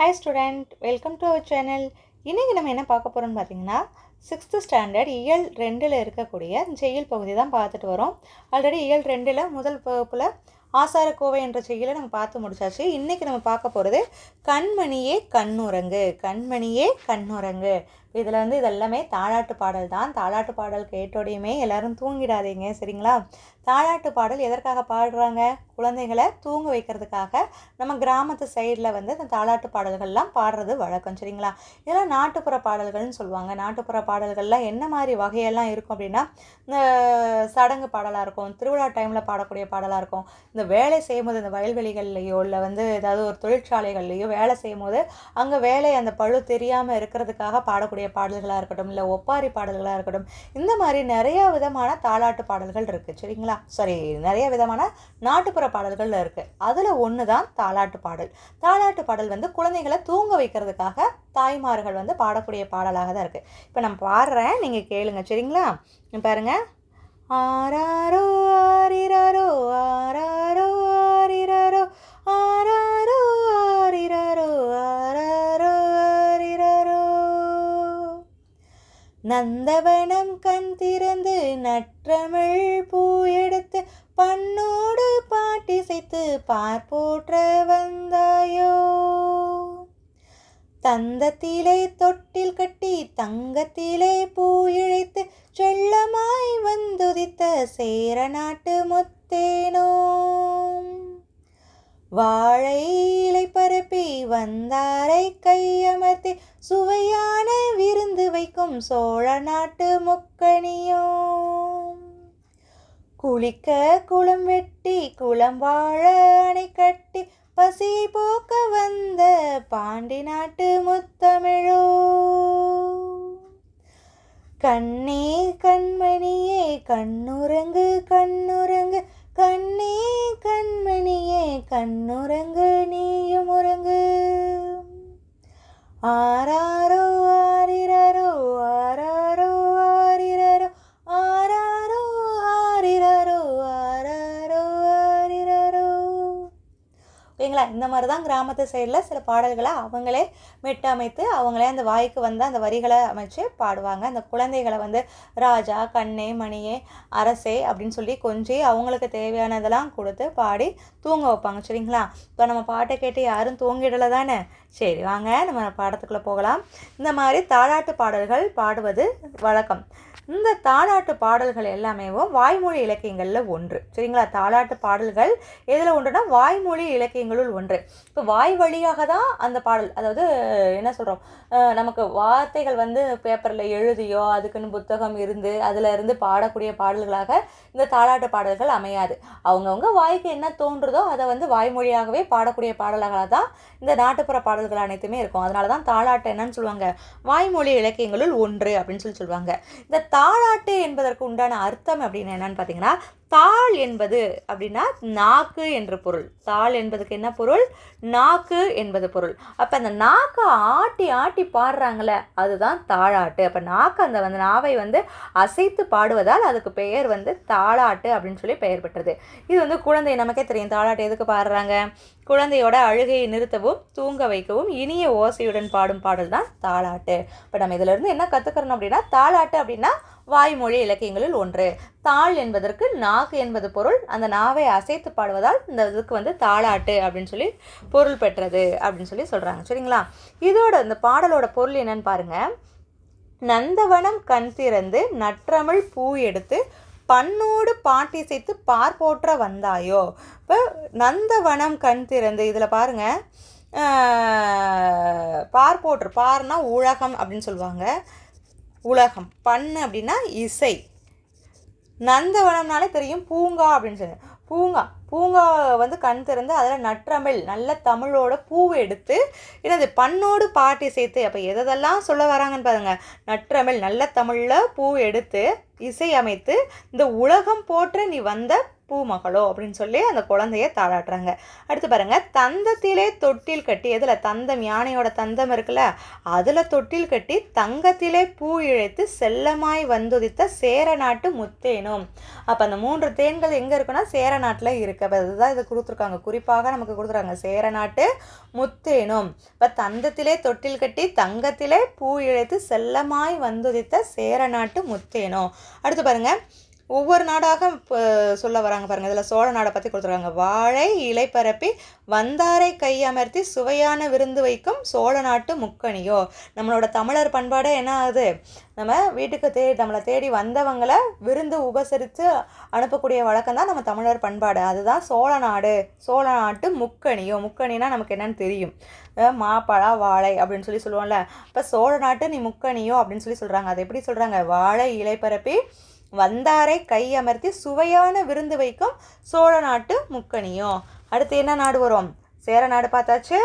Hi student welcome to our channel இன்றைக்கி நம்ம என்ன பார்க்க போகிறோம்னு பார்த்தீங்கன்னா சிக்ஸ்த்து ஸ்டாண்டர்ட் இயல் ரெண்டில் இருக்கக்கூடிய செயல் பகுதி தான் பார்த்துட்டு வரோம். ஆல்ரெடி இயல் ரெண்டில் முதல் வகுப்பில் ஆசாரக்கோவை என்ற செயலை நம்ம பார்த்து முடிச்சாச்சு. இன்றைக்கி நம்ம பார்க்க போகிறது கண்மணியே கண்ணுரங்கு கண்மணியே கண்ணுரங்கு. இதில் வந்து இதெல்லாமே தாலாட்டு பாடல் தான். தாலாட்டு பாடல் கேட்டோடையுமே எல்லாரும் தூங்கிடாதீங்க சரிங்களா? தாலாட்டு பாடல் எதற்காக பாடுறாங்க? குழந்தைகளை தூங்க வைக்கிறதுக்காக நம்ம கிராமத்து சைடில் வந்து இந்த தாலாட்டு பாடல்கள்லாம் பாடுறது வழக்கம் சரிங்களா? இதெல்லாம் நாட்டுப்புற பாடல்கள்னு சொல்லுவாங்க. நாட்டுப்புற பாடல்கள்லாம் என்ன மாதிரி வகையெல்லாம் இருக்கும் அப்படின்னா இந்த சடங்கு பாடலாக இருக்கும் திருவிழா டைமில் பாடக்கூடிய பாடலாக இருக்கும். இந்த வேலை செய்யும்போது இந்த வயல்வெளிகள்லையோ இல்லை வந்து ஏதாவது ஒரு தொழிற்சாலைகள்லையோ வேலை செய்யும்போது அங்கே வேலை அந்த பழு தெரியாமல் இருக்கிறதுக்காக பாடக்கூடிய பாடல்களாக இருக்கட்டும் இல்லை ஒப்பாரி பாடல்களாக இருக்கட்டும் இந்த மாதிரி நிறைய விதமான தாலாட்டு பாடல்கள் இருக்குது சரிங்களா? சாரி நிறைய விதமான நாட்டுப்புற பாடல்கள் இருக்குது அதில் ஒன்று தான் தாலாட்டு பாடல். தாலாட்டு பாடல் வந்து குழந்தைகளை தூங்க வைக்கிறதுக்காக தாய்மார்கள் வந்து பாடக்கூடிய பாடலாக தான் இருக்குது இப்போ நான் பாடுறேன் நீங்கள் கேளுங்க. சரிங்களா? பாருங்கள் ஆராரோ ஆரிராரோ ஆராரோ ஆரிராரோ ஆரா நந்தவனம் கண் திறந்து நற்றமிழ் பூ எடுத்து பண்ணோடு பாட்டிசைத்து பார்ப்போற்ற வந்தாயோ? தந்தத்திலே தொட்டில் கட்டி தங்கத்திலே பூ இழைத்து செல்லமாய் வந்துதித்த சேர நாட்டு முத்தேனோ? வாழை இலை பரப்பி வந்தாரை கையமர்த்தி சுவையான விருந்து வைக்கும் சோழ நாட்டு முக்கணியோ. குளிக்க குளம் வெட்டி குளம் வாழ அணை கட்டி பசி போக்க வந்த பாண்டி நாட்டு முத்தமிழோ. கண்ணே கண்மணியே கண்ணுரங்கு கண்ணுரங்கு கண்ணே கண்மணியே கண்ணுறங்கு நீயும் உறங்கு. ஆராரோ சரிங்களா இந்த மாதிரி தான் கிராமத்து சைடில் சில பாடல்களை அவங்களே மெட்டமைத்து அவங்களே அந்த வாய்க்கு வந்து அந்த வரிகளை அமைச்சு பாடுவாங்க. அந்த குழந்தைகளை வந்து ராஜா கண்ணே மணியே அரசே அப்படின்னு சொல்லி கொஞ்சி அவங்களுக்கு தேவையானதெல்லாம் கொடுத்து பாடி தூங்க வைப்பாங்க. சரிங்களா? இப்போ நம்ம பாட்டை கேட்டு யாரும் தூங்கிடலை தானே சரி வாங்க நம்ம பாடத்துக்குள்ளே போகலாம். இந்த மாதிரி தாளாட்டு பாடல்கள் பாடுவது வழக்கம். இந்த தாலாட்டு பாடல்கள் எல்லாமே வாய்மொழி இலக்கியங்களில் ஒன்று. சரிங்களா? தாலாட்டு பாடல்கள் எதில் ஒன்றுனா வாய்மொழி இலக்கியங்களுள் ஒன்று. இப்போ வாய் வழியாக தான் அந்த பாடல் அதாவது என்ன சொல்கிறோம் நமக்கு வார்த்தைகள் வந்து பேப்பரில் எழுதியோ அதுக்குன்னு புத்தகம் இருந்து அதில் இருந்து பாடக்கூடிய பாடல்களாக இந்த தாலாட்டு பாடல்கள் அமையாது. அவங்கவுங்க வாய்க்கு என்ன தோன்றுதோ அதை வந்து வாய்மொழியாகவே பாடக்கூடிய பாடல்களாக தான் இந்த நாட்டுப்புற பாடல்கள் அனைத்துமே இருக்கும். அதனால தான் தாலாட்டு என்னன்னு சொல்லுவாங்க. வாய்மொழி இலக்கியங்களுள் ஒன்று அப்படின்னு சொல்லி சொல்லுவாங்க. இந்த தாளாட்டு என்பதற்கு உண்டான அர்த்தம் அப்படின்னு என்னன்னு பார்த்தீங்கன்னா தாள் என்பது அப்படின்னா நாக்கு என்று பொருள். தாள் என்பதுக்கு என்ன பொருள்? நாக்கு என்பது பொருள். அப்போ அந்த நாக்கை ஆட்டி ஆட்டி பாடுறாங்களே அதுதான் தாளாட்டு. அப்போ நாக்கு அந்த வந்து நாவை வந்து அசைத்து பாடுவதால் அதுக்கு பெயர் வந்து தாளாட்டு அப்படின்னு சொல்லி பெயர் பெற்றது. இது வந்து குழந்தை நமக்கே தெரியும் தாளாட்டு எதுக்கு பாடுறாங்க? குழந்தையோட அழுகையை நிறுத்தவும் தூங்க வைக்கவும் இனிய ஓசையுடன் பாடும் பாடல் தான் தாளாட்டு. இப்போ நம்ம இதிலிருந்து என்ன கற்றுக்கிறோம் அப்படின்னா தாளாட்டு அப்படின்னா வாய்மொழி இலக்கியங்களில் ஒன்று. தாள் என்பதற்கு நாக்கு என்பது பொருள். அந்த நாவை அசைத்து பாடுவதால் இந்த இதுக்கு வந்து தாளாட்டு அப்படின்னு சொல்லி பொருள் பெற்றது அப்படின்னு சொல்லி சொல்கிறாங்க சரிங்களா? இதோட இந்த பாடலோட பொருள் என்னன்னு பாருங்கள் நந்தவனம் கண் திறந்து நற்றமிழ் பூ எடுத்து பண்ணோடு பாட்டிசைத்து பார்ப்போற்ற வந்தாயோ? இப்போ நந்தவனம் கண் திறந்து இதில் பாருங்கள் பார்ப்போற்று பார்னா உலகம் அப்படின்னு சொல்லுவாங்க. உலகம். பண்ணு அப்படின்னா இசை. நந்தவனம்னாலே தெரியும் பூங்கா அப்படின்னு சொல்லி. பூங்கா. பூங்கா வந்து கண் திறந்து அதில் நற்றமிழ் நல்ல தமிழோட பூவை எடுத்து என்னது பண்ணோடு பாட்டி சேர்த்து அப்போ எதெல்லாம் சொல்ல வராங்கன்னு பாருங்க. நற்றமிழ் நல்ல தமிழில் பூ எடுத்து இசை அமைத்து இந்த உலகம் போற்ற நீ வந்த பூமகளோ அப்படின்னு சொல்லி அந்த குழந்தைய தாளாட்டுறாங்க. அடுத்து பாருங்க தந்தத்திலே தொட்டில் கட்டி எதில்? தந்தம் யானையோட தந்தம் இருக்குல்ல அதில் தொட்டில் கட்டி தங்கத்திலே பூ இழைத்து செல்லமாய் வந்துதித்த சேர நாட்டு முத்தேனும். அப்போ அந்த மூன்று தேன்கள் எங்கே இருக்குன்னா சேர நாட்டில் இருக்கு. அப்போ இதுதான் இதை கொடுத்துருக்காங்க. குறிப்பாக நமக்கு கொடுத்துருக்காங்க சேர நாட்டு முத்தேனும். இப்போ தந்தத்திலே தொட்டில் கட்டி தங்கத்திலே பூ இழைத்து செல்லமாய் வந்துதித்த சேர நாட்டு முத்தேனும். அடுத்து பாருங்கள் ஒவ்வொரு நாடாக இப்போ சொல்ல வராங்க பாருங்கள் இதில் சோழ நாடை பற்றி கொடுத்துருக்காங்க. வாழை இலை பரப்பி வந்தாரை கையமர்த்தி சுவையான விருந்து வைக்கும் சோழ நாட்டு முக்கணியோ. நம்மளோட தமிழர் பண்பாடே என்ன ஆகுது? நம்ம வீட்டுக்கு தேடி நம்மளை தேடி வந்தவங்களை விருந்து உபசரித்து அனுப்பக்கூடிய வழக்கம் தான் நம்ம தமிழர் பண்பாடு. அதுதான் சோழ நாடு. சோழ நாட்டு முக்கணியோ. முக்கணினா நமக்கு என்னன்னு தெரியும். மாப்பழா வாழை அப்படின்னு சொல்லி சொல்லுவோம்ல. இப்போ சோழ நாட்டு நீ முக்கணியோ அப்படின்னு சொல்லி சொல்கிறாங்க அது எப்படி சொல்கிறாங்க வாழை இலை பரப்பி வந்தாரை கை அமர்த்தி சுவையான விருந்து வைக்கும் சோழ நாட்டு முக்கணியும் அடுத்து என்ன நாடு வரும்? சேர நாடு பார்த்தாச்சு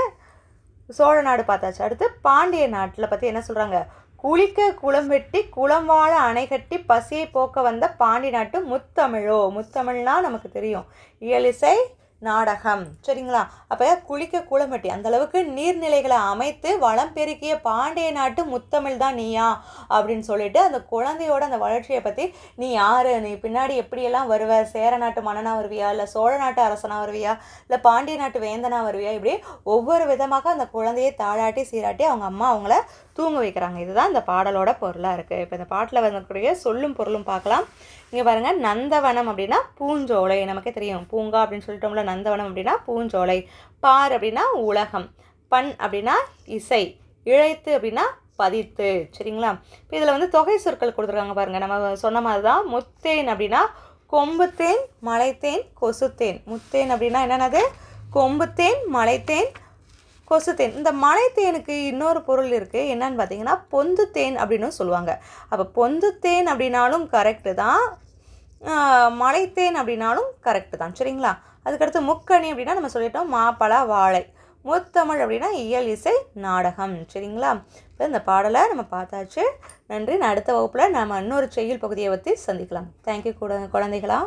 சோழ நாடு பார்த்தாச்சு. அடுத்து பாண்டிய நாட்டில் பற்றி என்ன சொல்கிறாங்க குளிக்க குளம் வெட்டி குளம் வாழ அணை கட்டி பசியை போக்க வந்த பாண்டி நாட்டு முத்தமிழோ. முத்தமிழ்னா நமக்கு தெரியும். இயலிசை நாடகம். சரிங்களா? அப்போ குளிக்க குளமட்டி அந்த அளவுக்கு நீர்நிலைகளை அமைத்து வளம் பெருக்கிய பாண்டிய நாட்டு முத்தமிழ் தான் நீயா? அப்படின்னு சொல்லிட்டு அந்த குழந்தையோட அந்த வளர்ச்சியை பற்றி நீ யார்? நீ பின்னாடி எப்படியெல்லாம் வருவ? சேர நாட்டு மன்னனாக வருவியா? இல்லை சோழ நாட்டு அரசனாக வருவியா? இல்லை பாண்டிய நாட்டு வேந்தனாக வருவியா? இப்படி ஒவ்வொரு விதமாக அந்த குழந்தையை தாளாட்டி சீராட்டி அவங்க அம்மா அவங்கள தூங்க வைக்கிறாங்க. இதுதான் இந்த பாடலோட பொருளாக இருக்குது இப்போ இந்த பாட்டில் வரக்கூடிய சொல்லும் பொருளும் பார்க்கலாம். இங்கே பாருங்கள் நந்தவனம் அப்படின்னா பூஞ்சோலை. நமக்கே தெரியும் பூங்கா அப்படின்னு சொல்லிட்டோம்ல நந்தவனம் அப்படின்னா பூஞ்சோலை. பார் அப்படின்னா உலகம். பண் அப்படின்னா இசை. இழைத்து அப்படின்னா பதித்து. சரிங்களா? இப்போ இதில் வந்து தொகை சொற்கள் கொடுத்துருக்காங்க பாருங்கள் நம்ம சொன்ன மாதிரி தான் முத்தேன் அப்படின்னா கொம்புத்தேன் மலைத்தேன் கொசுத்தேன். முத்தேன் அப்படின்னா என்னென்னது? கொம்புத்தேன் மலைத்தேன் கொசுத்தேன். இந்த மலைத்தேனுக்கு இன்னொரு பொருள் இருக்குது என்னன்னு பார்த்தீங்கன்னா பொந்துத்தேன் அப்படின்னு சொல்லுவாங்க. அப்போ பொந்துத்தேன் அப்படின்னாலும் கரெக்டு தான். மலைத்தேன் அப்படின்னாலும் கரெக்டு தான். சரிங்களா? அதுக்கடுத்து முக்கணி அப்படின்னா நம்ம சொல்லிட்டோம் மாப்பழா வாழை. முத்தமிழ் அப்படின்னா இயல் இசை நாடகம். சரிங்களா? இப்போ இந்த பாடலை நம்ம பார்த்தாச்சு. நன்றி. நான் அடுத்த வகுப்பில் நம்ம இன்னொரு செய்யுள் பகுதியை பற்றி சந்திக்கலாம். தேங்க்யூ கூட குழந்தைகளா.